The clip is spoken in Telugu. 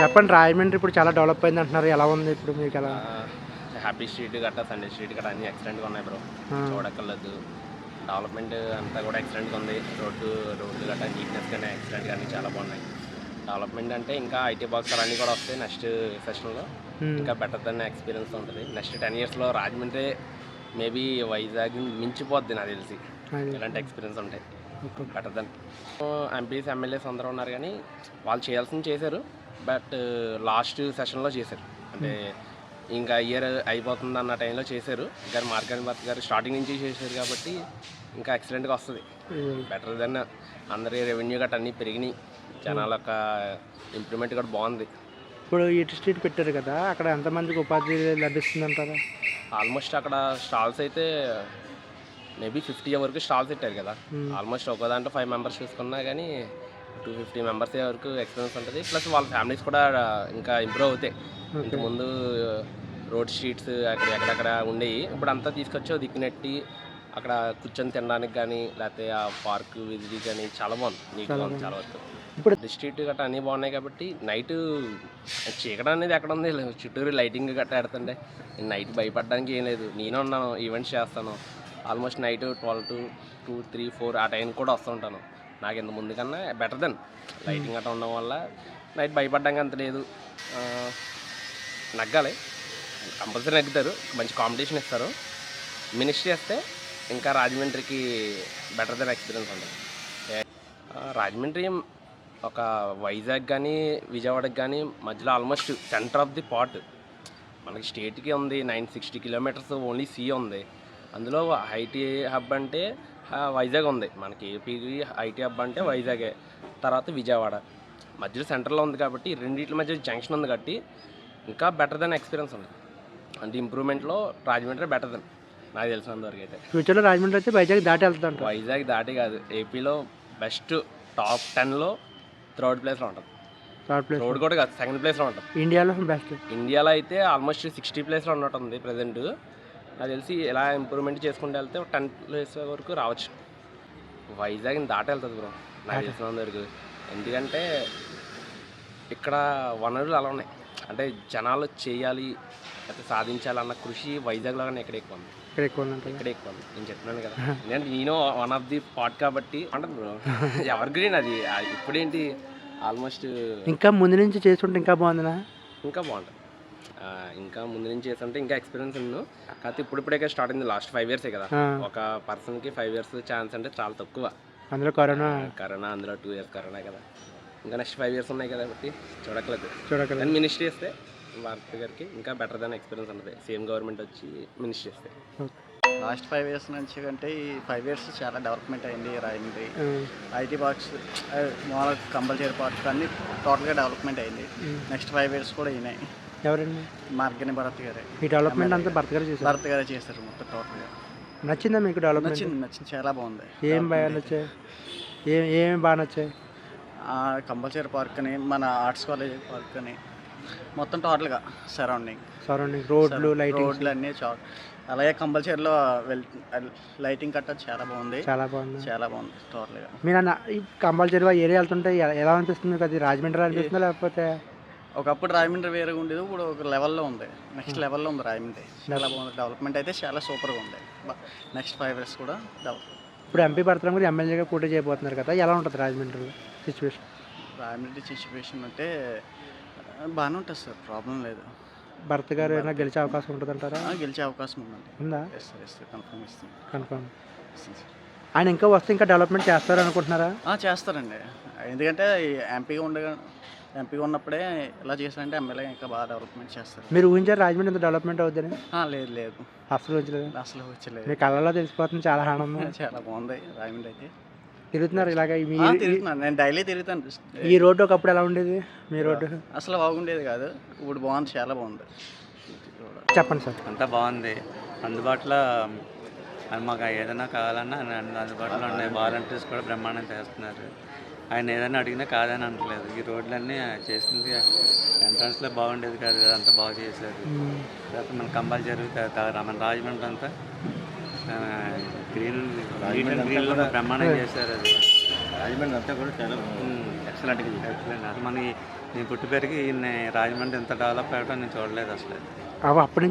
చెప్పండి రాజమండ్రి ఇప్పుడు చాలా డెవలప్ అయింది అంటున్నారు. ఎలా ఉంది ఇప్పుడు మీకు ఎలా? హ్యాపీ స్ట్రీట్ గట్రా సండే స్ట్రీట్ గట్రా అన్ని ఎక్సలెంట్గా ఉన్నాయి బ్రో. చూడక్కర్లేదు. డెవలప్మెంట్ అంతా కూడా ఎక్సలెంట్గా ఉంది. రోడ్డు రోడ్లు గట్రా నీట్నెస్ కానీ ఎక్సలెంట్గా అన్ని చాలా బాగున్నాయి. డెవలప్మెంట్ అంటే ఇంకా ఐటీ బాక్స్ అన్నీ కూడా వస్తాయి నెక్స్ట్ సెషన్లో. ఇంకా బెటర్ దన్ ఎక్స్పీరియన్స్ ఉంటుంది. నెక్స్ట్ టెన్ ఇయర్స్లో రాజమండ్రి మేబీ వైజాగ్ మించిపోద్ది నాకు తెలిసి. ఇలాంటి ఎక్స్పీరియన్స్ ఉంటాయి. బెటర్ దెన్ ఎంపీస్ ఎమ్మెల్యేస్ అందరూ ఉన్నారు కానీ వాళ్ళు చేయాల్సింది చేశారు. బట్ లాస్ట్ సెషన్లో చేశారు. అంటే ఇంకా ఇయర్ అయిపోతుంది అన్న టైంలో చేశారు. కానీ మార్గాని భర్త గారు స్టార్టింగ్ నుంచి చేశారు కాబట్టి ఇంకా ఎక్సలెంట్గా వస్తుంది. బెటర్ దెన్ అందరి రెవెన్యూ గట్రా అన్నీ పెరిగినాయి. జనాల యొక్క ఇంప్రూవ్మెంట్ కూడా బాగుంది. ఇప్పుడు ఇటు స్ట్రీట్ పెట్టారు కదా అక్కడ ఎంతమందికి ఉపాధి లభిస్తుంది అంటారా ఆల్మోస్ట్ అక్కడ స్టాల్స్ అయితే మేబీ ఫిఫ్టీ వరకు స్టాల్స్ పెట్టారు కదా. Hmm. ఆల్మోస్ట్ ఒక దాంట్లో ఫైవ్ మెంబర్స్ చూసుకున్నా కానీ టూ ఫిఫ్టీ మెంబర్స్ వరకు ఎక్స్పీరియన్స్ ఉంటుంది. ప్లస్ వాళ్ళ ఫ్యామిలీస్ కూడా ఇంకా ఇంప్రూవ్ అవుతాయి. ఇంటి ముందు రోడ్ స్ట్రీట్స్ అక్కడ ఎక్కడెక్కడ ఉండేవి. ఇప్పుడు అంతా తీసుకొచ్చి దిక్కునెట్టి అక్కడ కూర్చొని తినడానికి కానీ లేకపోతే ఆ పార్క్ విజిట్ కానీ చాలా బాగుంది. నీట్గా ఉంది చాలా వరకు. ఇప్పుడు స్ట్రీట్ గట్రా అన్నీ బాగున్నాయి కాబట్టి నైట్ చీకడం అనేది ఎక్కడ ఉంది? చుట్టూరు లైటింగ్ గట్రా పెడుతుంటే నైట్ భయపడడానికి ఏం లేదు. నేను ఉన్నాను ఈవెంట్స్ చేస్తాను. Almost night twelve to two three four ఆ టైం కూడా వస్తుంటాను నాకు ఇంత ముందు కన్నా బెటర్ దెన్ లైటింగ్ అట్లా ఉండడం వల్ల నైట్ భయపడ్డానికి అంత లేదు. నగ్గాలి. కంపల్సరీ నగ్గుతారు. మంచి కాంపిటీషన్ ఇస్తారు. మినిస్ట్రీ చేస్తే ఇంకా రాజమండ్రికి బెటర్ దెన్ ఎక్స్పీరియన్స్ ఉంటుంది రాజమండ్రి ఒక వైజాగ్ కానీ విజయవాడకి కానీ మధ్యలో almost centre of the pot మనకి స్టేట్కి ఉంది nine sixty kilometres only see ఉంది. అందులో ఐటీ హబ్ అంటే వైజాగ్ ఉంది. మనకి ఏపీకి ఐటీ హబ్ అంటే వైజాగే. తర్వాత విజయవాడ. మధ్యలో సెంటర్లో ఉంది కాబట్టి రెండింటి మధ్య జంక్షన్ ఉంది కాబట్టి ఇంకా బెటర్ దెన్ ఎక్స్పీరియన్స్ ఉంది. అంటే ఇంప్రూవ్మెంట్లో రాజమండ్రి బెటర్ దెన్ నాకు తెలిసినంతవరకు అయితే. ఫ్యూచర్లో రాజమండ్రి అయితే వైజాగ్ దాటి అంటారు. వైజాగ్ దాటి కాదు. ఏపీలో బెస్ట్ టాప్ టెన్లో థర్డ్ ప్లేస్లో ఉంటుంది థర్డ్ ప్లేస్ రోడ్ కూడా కాదు సెకండ్ ప్లేస్లో ఉంటుంది ఇండియాలో బెస్ట్ ఇండియాలో అయితే ఆల్మోస్ట్ సిక్స్టీ ప్లేస్లో ఉన్నట్టుంది ప్రజెంట్ నాకు తెలిసి ఎలా ఇంప్రూవ్మెంట్ చేసుకుంటూ వెళ్తే టెన్ ప్లేస్ వరకు రావచ్చు. వైజాగ్ దాటి వెళ్తుంది బ్రో నాకు తెలిసినంత వరకు. ఎందుకంటే ఇక్కడ వనరులు అలా ఉన్నాయి. అంటే జనాలు చేయాలి లేకపోతే సాధించాలన్న కృషి వైజాగ్లో కానీ ఎక్కడ ఎక్కువ ఉంది. ఇక్కడ ఎక్కువ ఉందంటారు ఇక్కడ ఎక్కువ ఉంది. నేను చెప్తున్నాను కదా. నేను నేను వన్ ఆఫ్ ది పార్ట్ కాబట్టి బ్రో ఎవర్ గ్రీన్ అది? ఇప్పుడేంటి? ఆల్మోస్ట్ ఇంకా ముందు నుంచి చేస్తుంటే ఇంకా బాగుందినా? ఇంకా బాగుంటుంది. ఇంకా ముందు నుంచి చేస్తుంటే ఇంకా ఎక్స్పీరియన్స్ ఉన్నాను కాకపోతే ఇప్పుడిప్పుడే స్టార్ట్ అయింది లాస్ట్ ఫైవ్ ఇయర్సే కదా. ఒక పర్సన్కి ఫైవ్ ఇయర్స్ ఛాన్స్ అంటే చాలా తక్కువ. అందులో కరోనా? కరోనా అందులో టూ ఇయర్స్ కరోనా కదా. ఇంకా నెక్స్ట్ ఫైవ్ ఇయర్స్ ఉన్నాయి కదా కాబట్టి చూడట్లేదు చూడగలరు కానీ మినిస్ట్రీ చేస్తే భారత్ గారికి ఇంకా బెటర్ దాన్ ఎక్స్పీరియన్స్ ఉంటుంది. సేమ్ గవర్నమెంట్ వచ్చి మినిస్ట్రీ చేస్తే. లాస్ట్ ఫైవ్ ఇయర్స్ నుంచి కంటే ఈ ఫైవ్ ఇయర్స్ చాలా డెవలప్మెంట్ అయింది రాజమండ్రి ఐటీ బాక్స్ మామూలుగా కంపల్సరీ పార్క్ అన్ని టోటల్గా డెవలప్మెంట్ అయింది. నెక్స్ట్ ఫైవ్ ఇయర్స్ కూడా అయినాయి ఎవరండి? మార్గని భరత్ గారే. ఈ డెవలప్మెంట్ అంతా భర్త గారు చేశారు? భరత్ గారే చేశారు మొత్తం టోటల్గా నచ్చిందా మీకు డెవలప్మెంట్ నచ్చింది నచ్చింది. చాలా బాగుంది. ఏం బాగా నచ్చాయి? ఏం ఏం బాగా నచ్చాయి? కంపల్సరీ పార్క్ అని మన ఆర్ట్స్ కాలేజ్ పార్క్ అని. మొత్తం టోటల్గా సరౌండింగ్ సరౌండింగ్ రోడ్లు లైటింగ్ రోడ్లు అన్నీ అలాగే కంపల్సరీలో లైటింగ్ కట్ట చాలా బాగుంది. చాలా బాగుంది. చాలా బాగుంది టోటల్గా మీరు అన్న ఈ కంపల్సరీ ఏరియా వెళ్తుంటే ఎలా అనిపిస్తుంది? అది రాజమండ్రి అనిపిస్తుందా లేకపోతే ఒకప్పుడు రాజమండ్రి వేరేగా ఉండేది ఇప్పుడు ఒక లెవెల్లో ఉంది. నెక్స్ట్ లెవెల్లో ఉంది రాజమండ్రి. చాలా బాగుంది. డెవలప్మెంట్ అయితే చాలా సూపర్గా ఉంది. నెక్స్ట్ ఫైవ్ ఇయర్స్ కూడా డెవలప్ ఇప్పుడు ఎంపీ భర్తరం కూడా ఎమ్మెల్యేగా పోటీ చేయబోతున్నారు కదా ఎలా ఉంటుంది రాజమండ్రిలో సిచ్యువేషన్ రాజమండ్రి సిచ్యువేషన్ అంటే బాగానే ఉంటుంది సార్ ప్రాబ్లం లేదు. భర్త గారు ఏమైనా గెలిచే అవకాశం ఉంటుంది అంటారా గెలిచే అవకాశం ఉందండి. ఉందా? Yes sir yes sir confirm ఇస్తాం. కన్ఫర్మ్ ఆయన ఇంకా వస్తే ఇంకా డెవలప్మెంట్ చేస్తారు అనుకుంటున్నారా ఆ, చేస్తారండి. ఎందుకంటే ఎంపీగా ఉండగా ఎంపీగా ఉన్నప్పుడే ఎలా చేశారంటే ఎమ్మెల్యే ఇంకా బాగా డెవలప్మెంట్ చేస్తారు. మీరు ఊహించారు రాజమండ్రి ఇంత డెవలప్మెంట్ అవుద్దని? ఆ, లేదు లేదు. అసలు ఊహించలేదు? అసలు వచ్చలేదు మీ కళ్ళలో తెలిసిపోతుంది చాలా ఆనందం. చాలా బాగుంది రాజమండ్రి అయితే. తిరుగుతున్నారు ఇలాగ మీ తిరుగుతున్నాను నేను డైలీ తిరుగుతాను. ఈ రోడ్డు ఒకప్పుడు ఎలా ఉండేది? మీ రోడ్డు? అసలు బాగుండేది కాదు. ఇప్పుడు బాగుంది చాలా బాగుంది. చెప్పండి సార్. అంతా బాగుంది. అందుబాటులో అది మాకు ఏదైనా కావాలన్నా అందుబాటులో ఉన్నాయి వాలంటీర్స్ కూడా బ్రహ్మాండం చేస్తున్నారు. ఆయన ఏదైనా అడిగినా కాదని అనట్లేదు. ఈ రోడ్లన్నీ చేసింది ఎంట్రన్స్లో బాగుండేది కాదు కదా అంతా బాగా చేశారు. తర్వాత మన కంపల్సరీ మన రాజమండ్రి అంతా గ్రీన్ గ్రీన్ గ్రీన్లో బ్రహ్మాండం చేశారు అది. రాజమండ్రి అంతా కూడా చాలా ఎక్సలెంట్ ఎక్సలెంట్ అసలు మన నేను పుట్టి పెరిగి ఈయన రాజమండ్రి ఎంత డెవలప్ అయ్యడం నేను చూడలేదు అసలు. అవి అప్పటి నుంచి